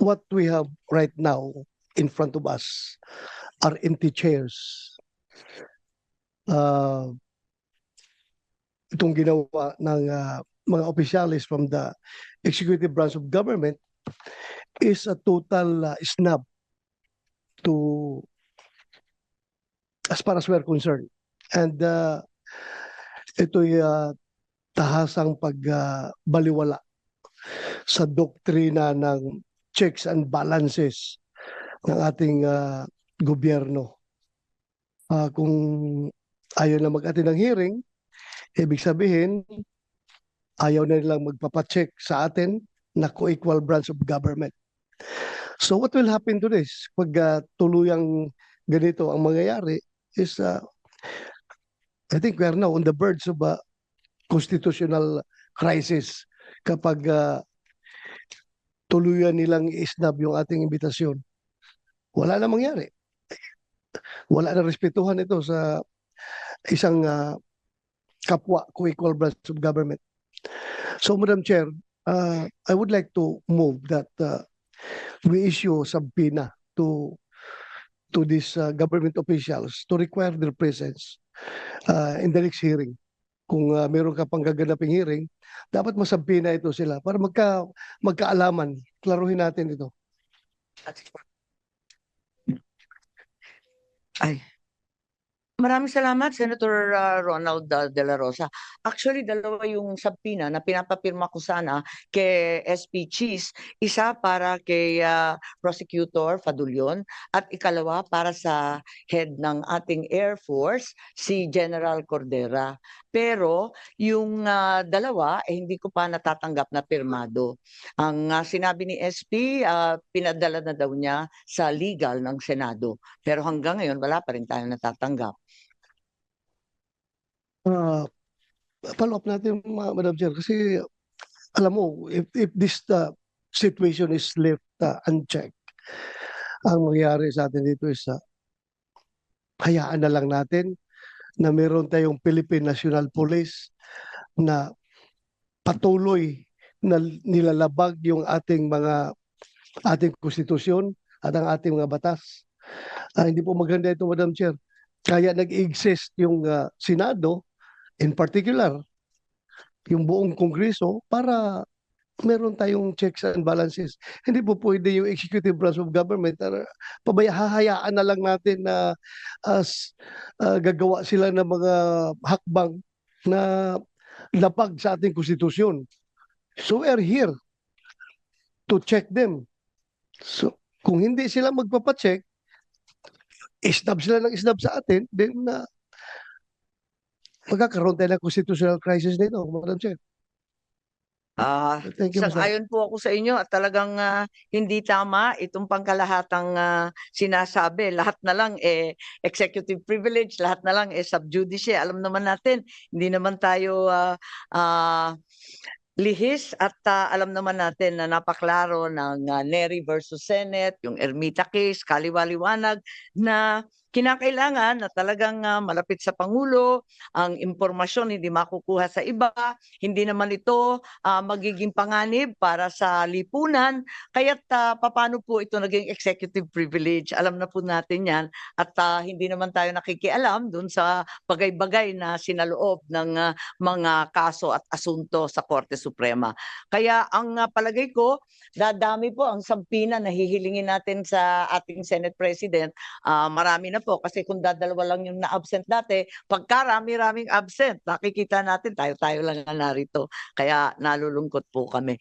what we have right now in front of us are empty chairs. Uh, itong ginawa ng uh, mga opisyalis from the executive branch of government is a total uh, snub to as far as we're concerned. And uh, ito'y uh, tahasang pagbaliwala sa doktrina ng checks and balances ng ating uh, gobyerno. Ah, kung ayaw na mag-attend ng hearing, ibig sabihin, ayaw na nilang magpapacheck sa atin na co-equal branch of government. So what will happen to this? Pag uh, tuluyang ganito ang mangyayari is uh, I think we are now on the verge of a constitutional crisis kapag uh, tuluyan nilang isnab yung ating imbitasyon. Wala na mangyari. Wala na respetuhan ito sa isang uh, kapwa co-equal branch of government. So, Madam Chair, uh, I would like to move that uh, we issue subpoena to to these uh, government officials to require their presence uh, in the next hearing. Kung uh, meron ka pang gaganaping hearing, dapat masabina ito sila para magka, magkaalaman. Klaruhin natin ito. Ay. Maraming salamat, Senator uh, Ronald uh, De La Rosa. Actually, dalawa yung subpoena na pinapapirma ko sana kay SP Cheese. Isa para kay uh, Prosecutor Fadulion at ikalawa para sa head ng ating Air Force, si General Cordera. Pero yung uh, dalawa, eh, hindi ko pa natatanggap na pirmado. Ang uh, sinabi ni SP, uh, pinadala na daw niya sa legal ng Senado. Pero hanggang ngayon, wala pa rin tayong natatanggap. Uh, follow up natin, Ma- Madam Chair, kasi alam mo, if, if this uh, situation is left uh, unchecked, ang mangyayari sa atin dito is uh, hayaan na lang natin na meron tayong Philippine National Police na patuloy na nilalabag yung ating mga ating konstitusyon at ang ating mga batas. Ah, hindi po maganda ito, Madam Chair. Kaya nag-exist yung uh, Senado, in particular, yung buong Kongreso, para meron tayong checks and balances. Hindi po pwede yung executive branch of government, uh, pabaya, hahayaan na lang natin na as uh, gagawa sila ng mga hakbang na lapag sa ating konstitusyon. So we are here to check them. So kung hindi sila magpapacheck, isnab sila ng isnab sa atin, then uh, magkakaroon tayo ng constitutional crisis nito, Madam Chair. Ah, Thank you, Mr. Sang-ayon po ako sa inyo at talagang ah, hindi tama itong pangkalahatang ah, sinasabi. Lahat na lang eh executive privilege, lahat na lang eh sub judice. Alam naman natin, hindi naman tayo ah, ah, lihis at ah, alam naman natin na napaklaro ng ah, Neri versus Senate, yung Ermita case, kaliwaliwanag na kinakailangan na talagang ah, malapit sa Pangulo, ang impormasyon hindi makukuha sa iba, hindi naman ito ah, magiging panganib para sa lipunan. Kaya't uh, paano po ito naging executive privilege? Alam na po natin yan at ah, hindi naman tayo nakikialam dun sa bagay-bagay na sinaloob ng ah, mga kaso at asunto sa Korte Suprema. Kaya ang ah, palagay ko, dadami po ang sampina na hihilingin natin sa ating Senate President. Ah, marami na po kasi kung dadalawa lang yung na-absent dati, pagkarami-raming absent, nakikita natin tayo-tayo lang na narito. Kaya nalulungkot po kami.